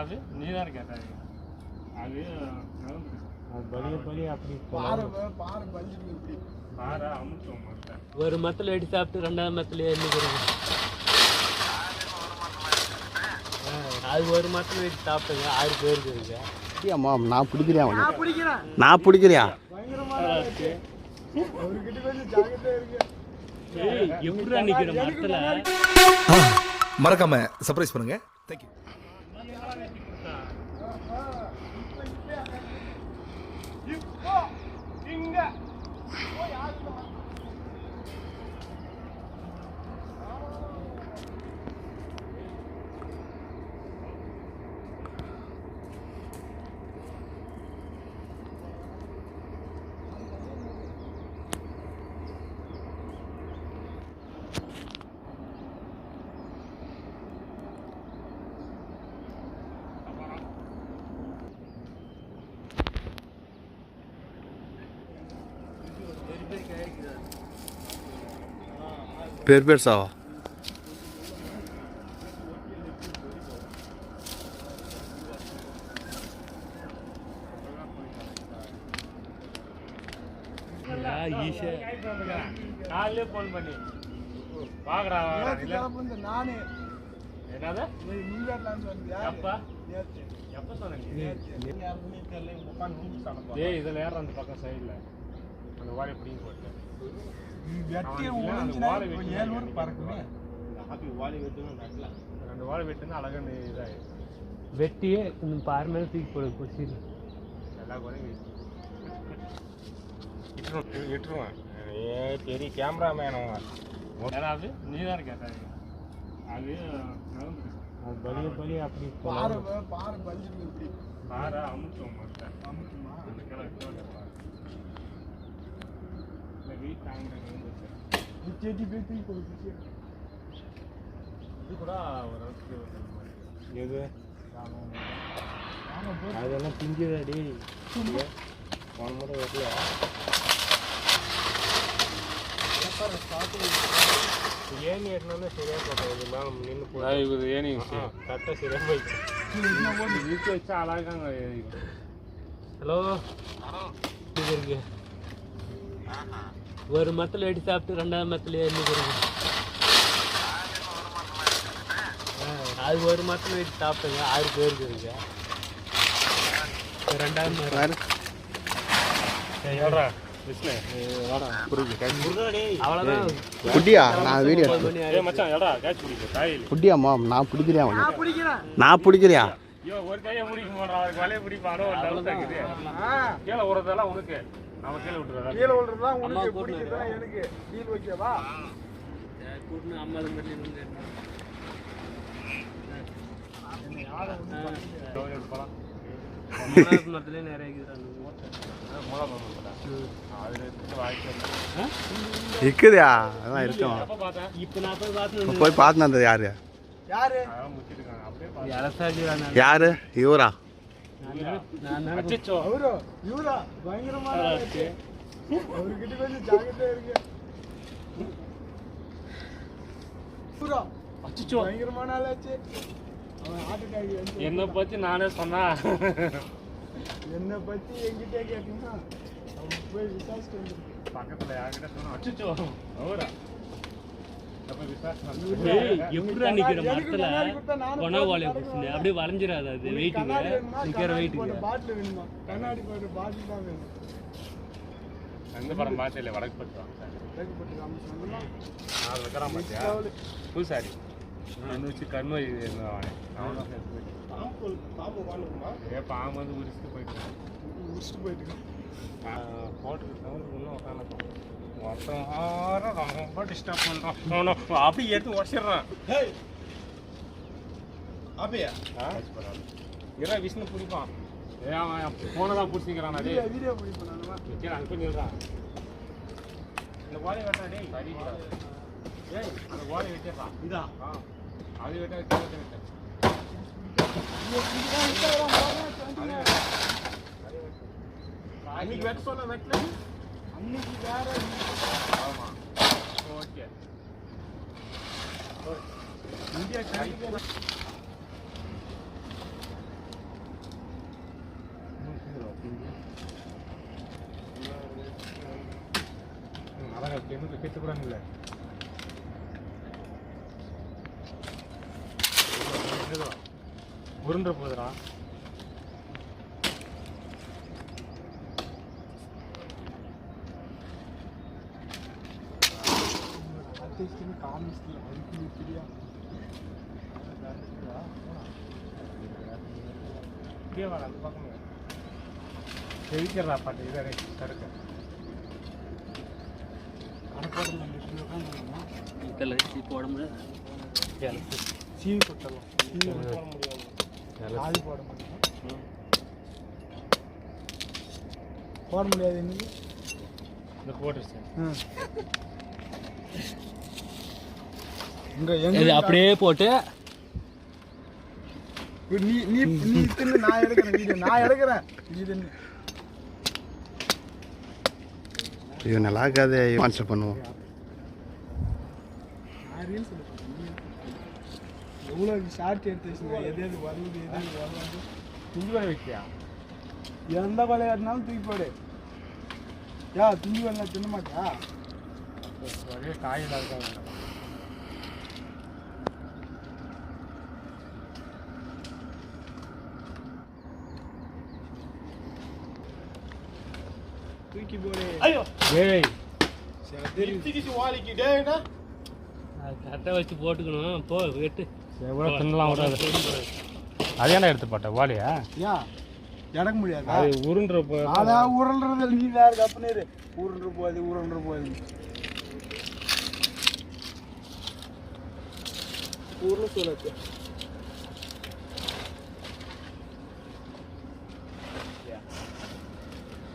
அது நீ தான் கேட்டாரு. அது நகர்ந்துருக்கு. பலிய பலிய அப்படி பாறை பாறை பஞ்சுக்கு இப்படி. பாறை அமுத்துவோம் மொத்தம் ஒரு மத்தில் வெடி சாப்பிட்டு ரெண்டாவது மத்தில் எண்ணிக்கிறது அது ஒரு மத்தில் வெடி சாப்பிட்டுங்க. ஆறு பேருக்கு இருக்கு. அம்மா? நான் பிடிக்கிறேன். நான் மரத்துல? மறக்காம சர்ப்ரைஸ் பண்ணுங்க. தேங்க்யூ இப்போ இங்க பேர் பேர் சாவா ஈஷா காலையிலே ஃபோன் பண்ணி. வாங்கடா நானு. என்னது? நியூயார்க்லாந்து வந்தியா எப்பா? நேத்து. எப்போ சொன்னீங்க ஏய் இதில் ஏற அந்த பக்கம் சைடில் அந்த வாழை பிடிங்கி போட்டு. வெட்டி வெட்டி ஏழு ஊர் பறக்குமே. ரெண்டு வாழை வெட்டுனா அழகான இதாகி வெட்டியே இந்த பாரு மேலே தூக்கி போடு குடிச்சிரு எல்லா குறையும் இட்டுருவோம் இட்டுருவேன் ஏ பெரிய கேமராமேன் ஏதாவது நீ தான் கேட்டாரு அது. பலிய பலிய அப்படி பாறை பாறை பஞ்சுக்கு இப்படி. பாறை அமுத்துவோம் மொத்தம் அமுக்குமா அந்த கிழக்கு கிழக்கு பாறை. இந்த வீட்டு அங்கே இருந்துச்சு செடி போய் தூக்கி போட்டு இது கூட ஒரு எது? அதெல்லாம் பிஞ்சுதாடி போன முறை வரல. ஏணி ஏறினா சரியா போட்டோம் இது மேலே நின்று இது ஏனி கரெக்டாக சரியா போயிடுச்சு. இழுத்து வச்சா அழகாங்க ஹலோ? இது இருக்கு. ஒரு மத்தில் வெடி சாப்பிட்டு ரெண்டாவது மத்தில் எண்ணிக்கிறது அது ஒரு மத்தில் வெடி சாப்பிட்டுங்க. ஆறு பேருக்கு இருக்கு ரெண்டாவது மரம். நான் பிடிக்கிறியா ஒரு கையை பிடிக்க மாட்டான் வலையை பிடிப்பானோ டவுட் ஆகுது கீழே நம்ம கீழே விட்டுறதா எனக்கு? டீல் ஐம்பது வாங்கிட்டு இருக்குதுயா அதான் இருக்கும் போய் பார்த்துன்னு வந்தது யாரு? யாரு. யாரு? இவரா? நான் தானே- நான் தானே அச்சோ அவரு இவரா பயங்கரமான ஆளு. அவர்கிட்ட கொஞ்சம் ஜாக்கிரதையா இருக்கு இவரா அச்சோ பயங்கரமான ஆளாச்சு அவன் ஆட்டுக்காரி வந்து என்னை பற்றி நானே சொன்னா என்னை பத்தி என்கிட்ட கேட்டீங்கன்னா அவன் போய் விசாரிச்சுட்டு வந்துருக்கு பக்கத்தில் யார்கிட்ட சொன்னா அச்சோ அவரா எப்படிடா நிக்கிற மரத்துல கண்ணாடி கொடுத்தா நானும் கொணா போட்டு வாழைய பறக்க பிடிச்சினு அப்படியே வளைஞ்சிடாது அது வெயிட்டுக்கு நிக்கிற வெயிட்டுக்கு போட்ட பாட்டில் வேணுமா? கண்ணாடி போட்ட பாட்டில் தான் வேணும். எந்த படம் பார்த்தே இல்லை வடக்கு பட்டு வாங்க தேக்கு போட்டு நாலு இருக்கிறான் பார்த்தியா பூசாரி அவன் ஏ பாம்பு வந்து உரிச்சுட்டு போயிட்டு முடிச்சுட்டு போயிட்டு போட்டு இன்னும் உட்காந்து ரொம்ப டிஸ்டர்ப் பண்ணுறான் அப்படியே எடுத்து உடச்சிடுறான் அப்படியா இரா விஷ்ணு பிடிப்பான் அவன் போனதான் பிடிச்சிக்கிறான் டேய் வீடியோ பிடி பண்ணானுமா கீழே அங்கே போய் நில்றான் இந்த கோழி வெட்டா டேய் சரி ஏய் அந்த கோழி வெட்டிடுறான் இதா ஆ அது வெட்ட வெட்ட வெட்ட வெட்ட வெட்ட சொன்ன வெட்டல அன்னைக்கு வேற ஆமாம் ஓகே. இந்தியா கிடைக்கிற அழகா கெமிக்கல் கேட்டுக்கூடாங்கல்ல உருண்டை போகுதுடா. இப்படியே வர அந்த பக்கம் செவிக்கிறா பாட்டு இதை தடுக்க. இப்போ போட முடியாது. சீவி கொட்டலாம். சீவி போட முடியாது. ஆதி போட முடியும் போட முடியாது இன்னைக்கு இந்த போட்டுருச்சு இங்க அப்படியே போட்டு நீ நீ நீ தின்னு நான் எடுக்கிறேன் வீடியோ நான் எடுக்கிறேன். நீ தின்னு. இது நல்லா இருக்காது ஸ்பான்சர் பண்ணுவோம் எவ்வளோ ஷார்ட் எடுத்து வச்சுருக்கேன் எது எது வருது எது எது வருது துண்டு வரை வைக்கியா? எந்த கொலையா இருந்தாலும் தூக்கி போடு. யா துணி வரல தின்ன மாட்டியா ஒரே காயில் இருக்காங்க தூக்கி போடு ஏய் கரெக்டாக வச்சு போட்டுக்கணும் போ வெட்டு எவ்வளோ தின்னலாம் விடாது அது ஏன்டா எடுத்து போட்ட வாலியா ஏன் இடக்க முடியாதா அது உருண்டுற போ அதான் உருள்றது நீ வேற கப்பனேரு உருண்டு போகுது உருண்டு போகுது உருள் சொல்லு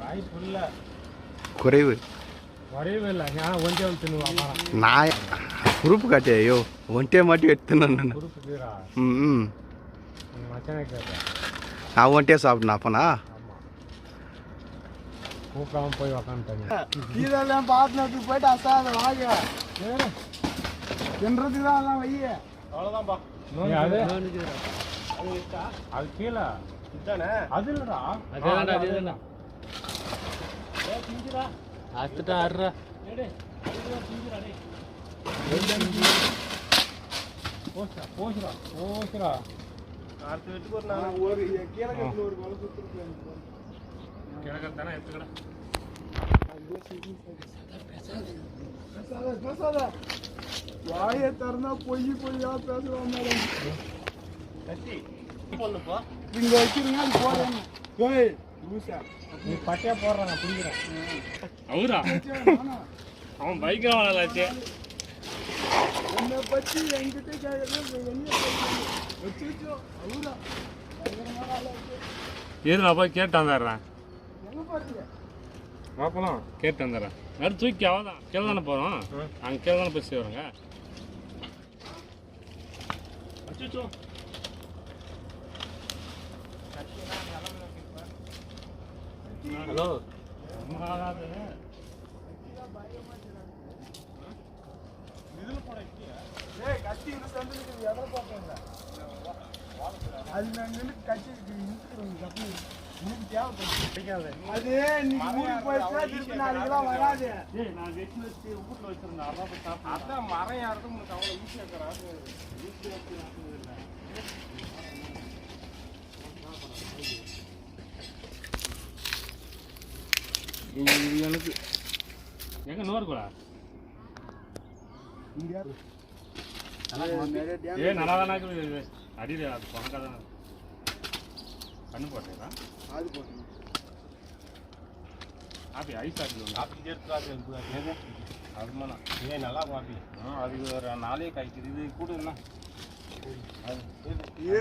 காய் ஃபுல்ல குறைவு. குறுக்கு கீரா ம் ம். உங்கள் மச்சானே கேட்குறேன் நான் ஒன்ட்டே சாப்பிட்டேன் அப்பனா? ஆமாம் கூப்பிடாம போய் உக்காந்துட்டாங்க. பாத்தினத்துக்கு போயிட்டு அசாத வாங்க. என்றதுக்கு தான் எல்லாம் வைய. ஏய், அது? அது கீழே? அது இல்லடா. அத்துட்டா ஆடுறா. போச்சுடா போச்சுடா போச்சுடா. ஒரு கீழக்கத்துல ஒரு கொலை கொடுத்துருக்கேன் கிழக்கு தானே எடுத்துக்கடா. பேசாத பேசாத. வாயை திறந்தா பொய் பொய்யா பேசுவான் மேடம். இங்க வச்சிருங்க அது நீ பட்டையா போடுறான் நான் பிடிக்கிறேன். அவரா? அவன் பைக்கில் வாழலாச்சு. என்னை பத்தி என்கிட்ட நான் போய் கேட்டு வந்துடுறேன்? பார்க்கலாம் கேட்டு வந்துடுறேன். நடு தூக்கி அவதான். கீழே தானே போகிறோம் அங்கே கீழே தானே போய் சேருங்க அச்சோ ஹலோ. அது நான் நின்று கத்தி இழுத்துக்கிறேன் கத்தி உனக்கு தேவைப்படுது அது இன்னைக்கு ஊருக்கு போயிடுச்சா திருப்பி நாளைக்கெல்லாம் வராது. நான் வெட்டி வச்சு வீட்டில் வச்சிருந்தேன். அதான் அதான் மரம் யாருக்கும் உங்களுக்கு அவ்வளோ ஈஸியாக இருக்கிறாரு இது எனக்கு. எங்க நூறு கூட இங்க ஏ நல்லா தானே இருக்குது அடியில் அது பணக்காக தானே கண்ணு போட்டேன் அது போட்டு காப்பி ஐஸ் ஆப்பி. ஒன்று காப்பி சேர்த்து அதுமாண்ணா ஏன் நல்லா காப்பி ஆ அது ஒரு நாளே காய்க்குது. இது கூட என்ன? அது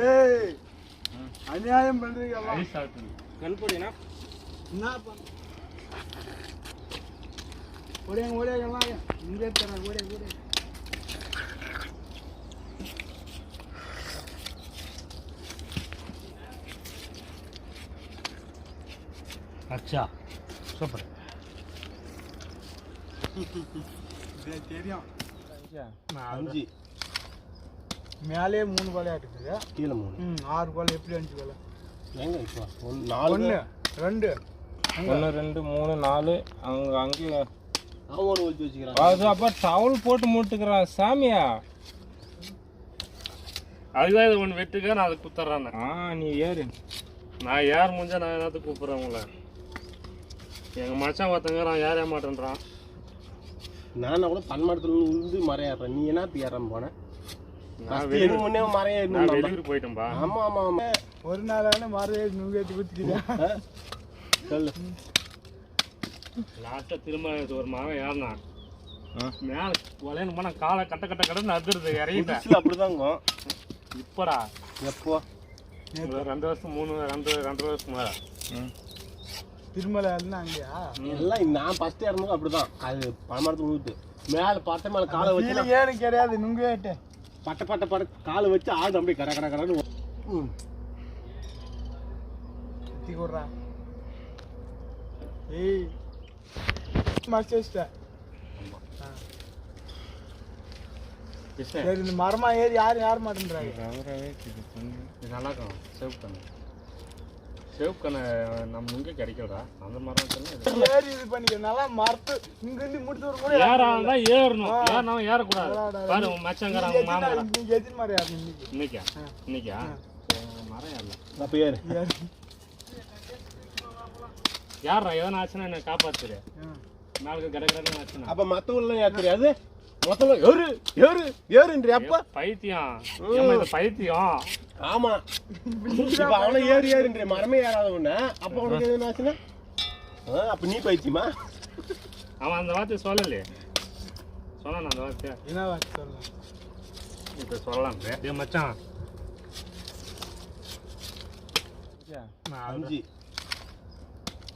ஏய் அநியாயம் பண்றீங்க எல்லாம். ஐஸ் ஆப்பி. கண் போடினா என்ன பண்ண ஓடியாங்க ஓடியாங்க எல்லாம் இங்கே. தரேன் ஓடியாங்க ஓடியாங்க அச்சா சூப்பர். இது தெரியும். அஞ்சு. மேலே மூணு கொலை இருக்குது கீழே மூணு. ம் ஆறு கொலை எப்படி அஞ்சு கொலை எங்க இப்போ? ஒன்று நாலு ஒன்று ரெண்டு. ஒன்று ரெண்டு மூணு நாலு அங்கே அங்கே. அவன் ஒன்று ஒழிச்சு வச்சுக்கிறான் அது அப்ப டவல் போட்டு மூட்டுக்கிறான் சாமியா? அதுதான் இது ஒன்று வெட்டுக்க நான் அதை குத்துறேன் ஆ நீ ஏறு. நான் யார் முடிஞ்சா நான் என்னத்துக்கு கூப்பிட்றேன் உங்களை. எங்கள் மச்சான் ஒருத்தங்க நான் ஏற மாட்டேன்றான். நான் கூட பன்மரத்துல உளுந்து மறையாடுறேன். நீ என்னத்துக்கு ஏறாம போன? நான் ஃபர்ஸ்ட் வெளியூர் போயிட்டேன்பா. ஆமா ஆமா ஆமா. ஒரு நாளான மறைய குத்திக்கிறியா ஆ? சொல்லு. லாஸ்ட்டாக திரும்ப ஒரு மரம் ஏறினான் ஆ. மேலே ஒலையனு போனால் காலை கட்ட கட்ட கட்டன்னு அதிருது இறங்கிட்டேன். அப்படிதாங்க. இப்போடா. எப்போ? ரெண்டு வருஷம் மூணு ரெண்டு ரெண்டு வருஷம் மேலே. திருமலை அங்கேயா? எல்லாம் நான் ஃபர்ஸ்ட் இறந்தது அப்படிதான். அது பன்மரத்துல ஊத்து மேல பட்டை மேல காலை வச்சு ஏன்னு கிடையாது நுங்கேட்டு பட்டை பட்டை பட்டை காலை வச்சு ஆடு அப்படியே கட கட கடன்னு ஏய் மறைச்சு வச்சிட்ட கிருஷ்ணன் சரி இந்த மரமா ஏறி யாரும் யார மாட்டேன்றாங்க ரவரவே இது பண்ணு. இது நல்லா இருக்கும் சிவப்பு கண்ணு சிவப்பு கண்ணு நம்ம இங்கே கிடைக்கலடா அந்த மரம் ஏறி இது பண்ணிக்க நல்லா மரத்து இங்க இருந்து முடிச்சு ஒரு கூட தான் ஏறணும் ஏறினவன் ஏறக்கூடாது பாரு உன் மாமன் நீங்க எத்தனை மாதிரி யாரு இன்னைக்கு இன்னைக்கா இன்னைக்கா மரம் ஏறல அப்ப ஏறி. யாரா எதனா ஆச்சுன்னா என்ன காப்பாத்துரு. நாளைக்கு கட கடன்னு ஆச்சுன்னா அப்ப மத்தவங்க ஏற தெரியாது மொத்தம் ஏறு ஏறு ஏறுன்றி அப்ப பைத்தியம் ஏம்மா இது பைத்தியம் ஆமா இப்ப அவனை ஏறி ஏறுன்றி மரமே ஏறாத உடனே அப்ப உனக்கு என்ன ஆச்சுன்னா ஆ, அப்ப நீ பைத்தியமா அவன் அந்த வார்த்தை சொல்லலையே சொன்னான் அந்த வார்த்தையை என்ன வார்த்தை சொல்லலாம் இப்போ சொல்லலாம் ஏ மச்சான் அஞ்சு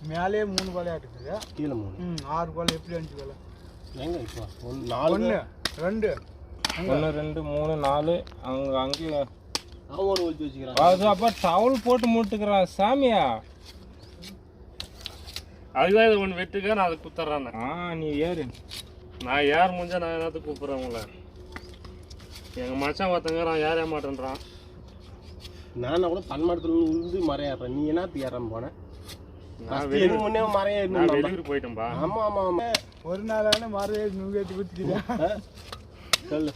மேலே மூணு கொலை இருக்குது. கீழே மூணு. ம் ஆறு கொலை எப்படி அஞ்சு கொலை? எங்க இப்போ? ஒன்று நாலு ஒன்று ரெண்டு. ஒன்று ரெண்டு மூணு நாலு அங்க அங்கேயும் அவன் ஒழிச்சு வச்சுக்கிறான். அது அப்ப டவல் போட்டு மூட்டுக்கிறான் சாமியா? அதுதான் இது ஒன்று வெட்டுக்க நான் அதை குத்துறேன் ஆ நீ ஏறு. நான் யார் முடிஞ்சா நான் என்னத்துக்கு கூப்பிட்றேன் உங்களை? எங்கள் மச்சான் ஒருத்தங்க நான் ஏற மாட்டேன்றான் நான் கூட பன்மரத்துல உளுந்து மறையாடுறேன். நீ என்னத்துக்கு ஏறாம போன நான் ஃபர்ஸ்ட் வெளியூர் எனக்கு முன்னே இருந்தேன் வெளியூர் போயிட்டேன்பா. ஆமா ஆமா ஆமா. ஒரு நாளான மறைய நுங்கேத்தி குத்திக்கிறியா? ஆ? சொல்லு.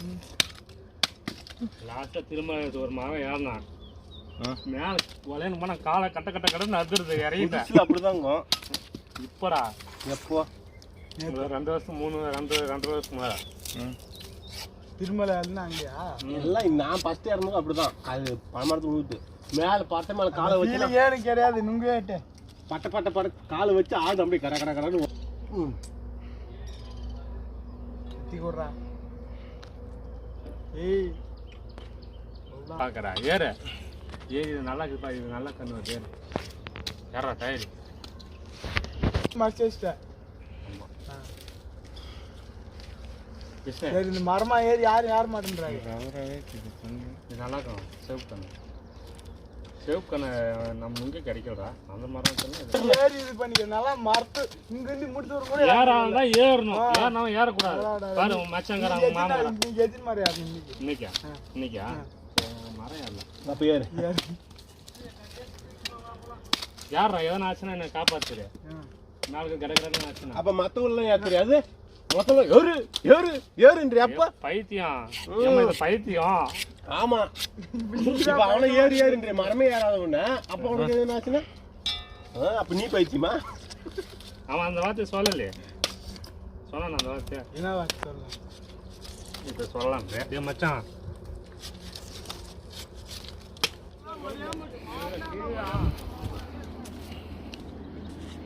லாஸ்ட்டாக திரும்ப ஒரு மரம் ஏறினான். மேலே ஒலையனு போனால் காலை கட்ட கட்ட கட்டன்னு அதிருது இறங்கிட்டேன் அப்படிதாங்க. இப்போடா. எப்போ? ரெண்டு வருஷம் மூணு ரெண்டு ரெண்டு வருஷம் மேலே. ம். திருமலை அங்கேயா? எல்லாம் நான் ஃபர்ஸ்ட் இறந்தது அப்படிதான். அது பன்மரத்துல ஊத்து மேல பட்டை மேல காலை வச்சு ஏன்னு கிடையாது நுங்கேட்டு பட்டை பட்டை பட்டை காலை வச்சு ஆடு அப்படியே கட கட கடன்னு ம். கொடுறா. ஏய். பார்க்கறா ஏறு. ஏறி இது நல்லா இருக்குப்பா இது நல்லா கண்ணு வருது ஏறு. ஏறா டயரு மறைச்சு வச்சிட்ட கிருஷ்ணன் சரி இந்த மரமா ஏறி யாரும் யார மாட்டேன்றாங்க. ரவரவே இது பண்ணு. இது நல்லா இருக்கும் சிவப்பு கண்ணு சிவப்பு கண்ணு நம்ம இங்கே கிடைக்கலடா. அந்த மரம் சொன்னா ஏறி இது பண்ணிக்க நல்லா மரத்து இங்க இருந்து முடிச்சு ஒரு கூட ஏறான் தான் ஏறணும். ஏறினவன் ஏறக்கூடாது. பாரு உன் மச்சங்கிறான் உன் மாமன் நீங்க எத்தனை மாதிரி யாரு இன்னைக்கு. இன்னைக்கா? இன்னைக்கா? மரம் ஏறல. அப்ப ஏறு. யாரா எதனா ஆச்சுன்னா என்ன காப்பாத்துரு. நாளைக்கு கட கடன்னு ஆச்சுன்னா. அப்ப மத்தவங்க ஏற தெரியாது மொத்தம் ஏறு ஏறு ஏறுன்றி அப்ப. பைத்தியம். இது பைத்தியம்? ஆமா. இப்ப அவனை ஏறி ஏறுன்றி மரமே ஏறாத உடனே அப்ப உனக்கு என்ன ஆச்சுன்னா ஆ, அப்ப நீ பைத்தியமா? அவன் அந்த வார்த்தை சொல்லலையே. சொன்னான் அந்த வார்த்தையை. என்ன வார்த்தை சொல்லலாம் இப்போ சொல்லலாம். ஏ மச்சான்.